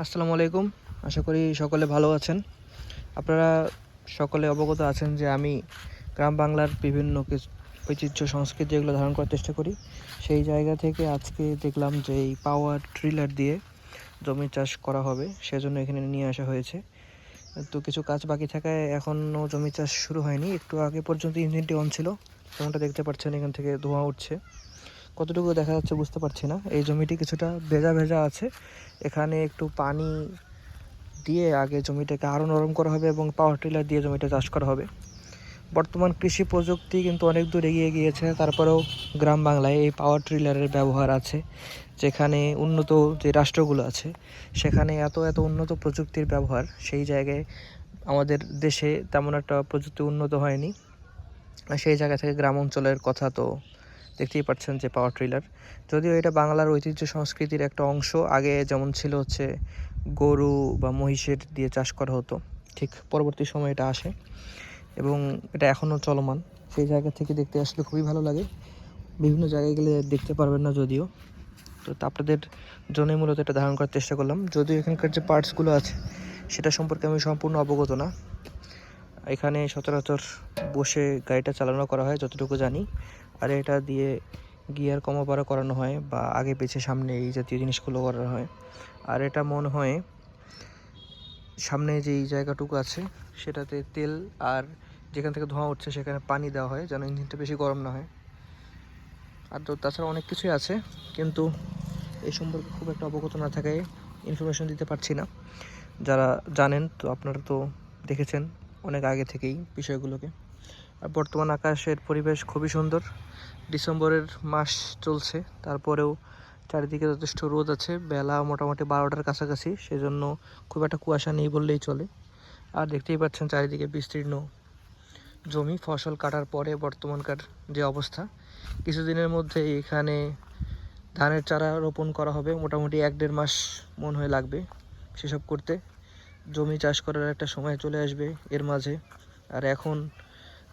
আসসালামু আলাইকুম। আশা করি সকলে ভালো আছেন। আপনারা সকলে অবগত আছেন যে আমি গ্রাম বাংলার বিভিন্ন ঐতিহ্য, সংস্কৃতি এগুলো ধারণ করার চেষ্টা করি। সেই জায়গা থেকে আজকে দেখলাম যে এই পাওয়ার ট্রিলার দিয়ে জমি চাষ করা হবে, সেজন্য এখানে নিয়ে আসা হয়েছে। তো কিছু কাজ বাকি থাকায় এখনও জমি চাষ শুরু হয়নি। একটু আগে পর্যন্ত ইঞ্জিনটি অন ছিল। যেমনটা দেখতে পাচ্ছেন, এখান থেকে ধোঁয়া উঠছে। কতটুকু দেখা যাচ্ছে বুঝতে পারছি না। এই জমিটি কিছুটা ভেজা ভেজা আছে। এখানে একটু পানি দিয়ে আগে জমিটাকে আরও নরম করা হবে এবং পাওয়ার টিলার দিয়ে জমিটা চাষ করা হবে। বর্তমান কৃষি প্রযুক্তি কিন্তু অনেক দূর এগিয়ে গিয়েছে। তারপরেও গ্রাম বাংলায় এই পাওয়ার ট্রিলারের ব্যবহার আছে, যেখানে উন্নত যে রাষ্ট্রগুলো আছে, সেখানে এত এত উন্নত প্রযুক্তির ব্যবহার। সেই জায়গায় আমাদের দেশে তেমন একটা প্রযুক্তি উন্নত হয়নি। সেই জায়গা থেকে গ্রাম অঞ্চলের কথা তো দেখতেই পাচ্ছেন যে পাওয়ার ট্রিলার যদিও এটা বাংলার ঐতিহ্য সংস্কৃতির একটা অংশ, আগে যেমন ছিল হচ্ছে গরু বা মহিষের দিয়ে চাষ করা হতো, ঠিক পরবর্তী সময় এটা আসে এবং এটা এখনও চলমান। সেই জায়গা থেকে দেখতে আসলে খুবই ভালো লাগে। বিভিন্ন জায়গায় গেলে দেখতে পারবেন না যদিও। তো আপনাদের জন্যই মূলত এটা ধারণ করার চেষ্টা করলাম। যদিও এখানকার যে পার্টসগুলো আছে, সেটা সম্পর্কে আমি সম্পূর্ণ অবগত না। এখানে সচরাচর বসে গাড়িটা চালানো করা হয়, যতটুকু জানি। আর এটা দিয়ে গিয়ার কমা বাড়া করানো হয় বা আগে পিছে সামনে এই জাতীয় জিনিসগুলো করানো হয়। আর এটা মনে হয় সামনে যে এই জায়গাটুকু আছে, সেটাতে তেল আর যেখান থেকে ধোঁয়া উঠছে সেখানে পানি দেওয়া হয় যেন ইঞ্জিনটা বেশি গরম না হয়। আর তো তাছাড়া অনেক কিছুই আছে, কিন্তু এই সম্পর্কে খুব একটা অবগত না থাকায় ইনফরমেশন দিতে পারছি না। যারা জানেন, তো আপনারা তো দেখেছেন অনেক আগে থেকেই বিষয়গুলোকে। বর্তমান আকাশের পরিবেশ খুবই সুন্দর। ডিসেম্বরের মাস চলছে, তারপরেও চারিদিকে যথেষ্ট রোদ আছে। বেলা মোটামুটি বারোটার কাছাকাছি, সেজন্য খুব একটা কুয়াশা নেই বললেই চলে। আর দেখতেই পাচ্ছেন চারিদিকে বিস্তীর্ণ জমি। ফসল কাটার পরে বর্তমানকার যে অবস্থা, কিছুদিনের মধ্যে এখানে ধানের চারা রোপণ করা হবে। মোটামুটি এক দেড় মাস মন হয়ে লাগবে সেসব করতে। জমি চাষ করার একটা সময় চলে আসবে এর মাঝে। আর এখন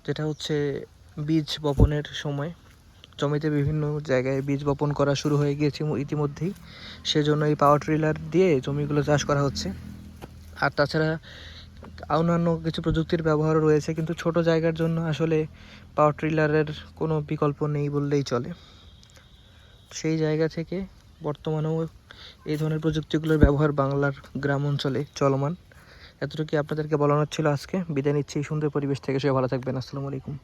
যেটা হচ্ছে বীজ বপনের সময়। জমিতে বিভিন্ন জায়গায় বীজ বপন করা শুরু হয়ে গিয়েছে ইতিমধ্যেই। সেজন্য এই পাওয়ার ট্রিলার দিয়ে জমিগুলো চাষ করা হচ্ছে। আর তাছাড়া অন্যান্য কিছু প্রযুক্তির ব্যবহারও রয়েছে, কিন্তু ছোট জায়গার জন্য আসলে পাওয়ার ট্রিলারের কোনো বিকল্প নেই বললেই চলে। সেই জায়গা থেকে বর্তমানেও এই ধরনের প্রযুক্তিগুলোর ব্যবহার বাংলার গ্রাম অঞ্চলে চলমান। এতটুকু আপনাদেরকে বলানোর ছিল আজকে। বিদায় নিচ্ছি এই সুন্দর পরিবেশ থেকে। সবাই ভালো থাকবেন। আসসালামু আলাইকুম।